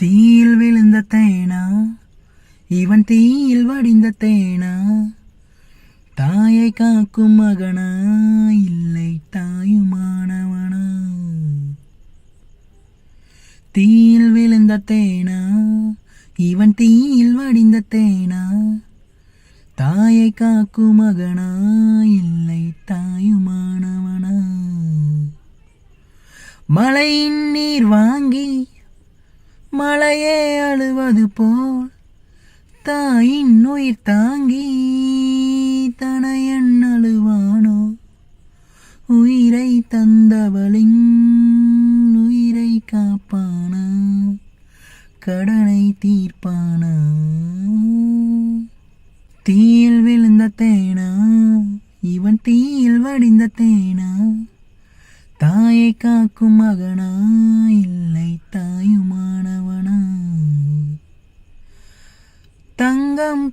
தீயில் விழுந்த தேனா? இவன் தீயில் வடிந்த தேனா? தாயை காக்கும் மகனா? இல்லை தாயுமானவனா? தீயில் விழுந்த தேனா? இவன் தீயில் வடிந்த தேனா? தாயை காக்கும் மகனா? இல்லை தாயுமானவனா? மழையின் நீர் வாங்கி மலையே அழுவது போல் தாயின் உயிர் தாங்கி தனையன் அழுவானோ? உயிரை தந்தவளின் உயிரை காப்பானா? கடனை தீர்ப்பானா? தீயில் விழுந்த தேனா? இவன் தீயில் வடிந்த தேனா? தாயை காக்கும் மகனா? இல்லை.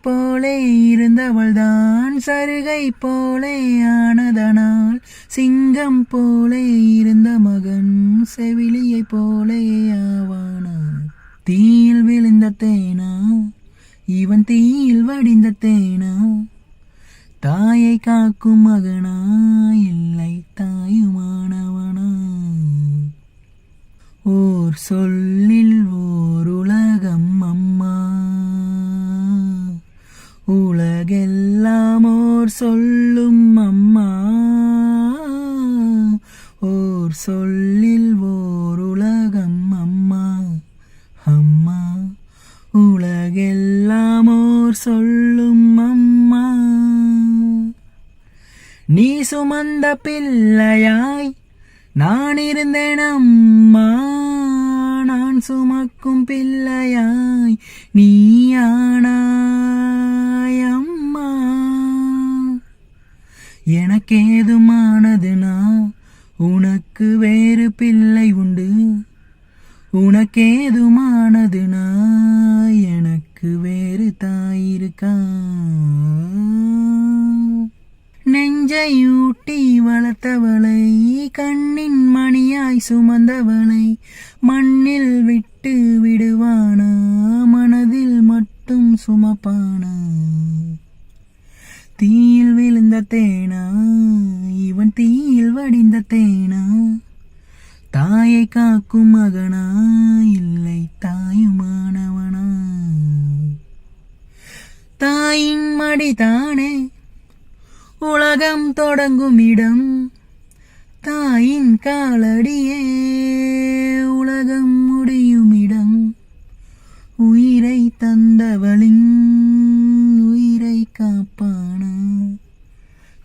போலே இருந்தவள்தான் சருகை போலே ஆனதனால். சிங்கம் போலே இருந்த மகன் செவிலியை போலே ஆவானா? தீயில் விழுந்த தேனா? இவன் தீயில் வடிந்த தேனா? தாயை காக்கும் மகனா? இல்லை தாயுமானவனா? ஓர் சொல்லில் உலகெல்லாம் ஓர் சொல்லும் அம்மா. ஓர் சொல்லில் ஓர் உலகம் அம்மா. அம்மா உலகெல்லாம் ஓர் சொல்லும் அம்மா. நீ சுமந்த பிள்ளையாய் நான் இருந்தேன் அம்மா. நான் சுமக்கும் பிள்ளையாய் நீயானா எனக்கேதுமானதுனா உனக்கு வேறு பிள்ளை உண்டு. உனக்கேதுமானதுனா எனக்கு வேறு தாயிருக்கா நெஞ்சையூட்டி வளர்த்தவளை கண்ணின் மணியாய் சுமந்தவளை மண்ணில் விட்டு விடுவானா மனதில் மட்டும் சுமப்பானா? தீயில் விழுந்த தேனா இவன் தீயில் வடிந்த தேனா. தாயை காக்கும் மகனா இல்லை தாயுமானவனா. தாயின் மடிதானே உலகம் தொடங்கும் இடம் தாயின் காலடியே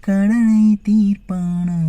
கடனை தீர்ப்பானா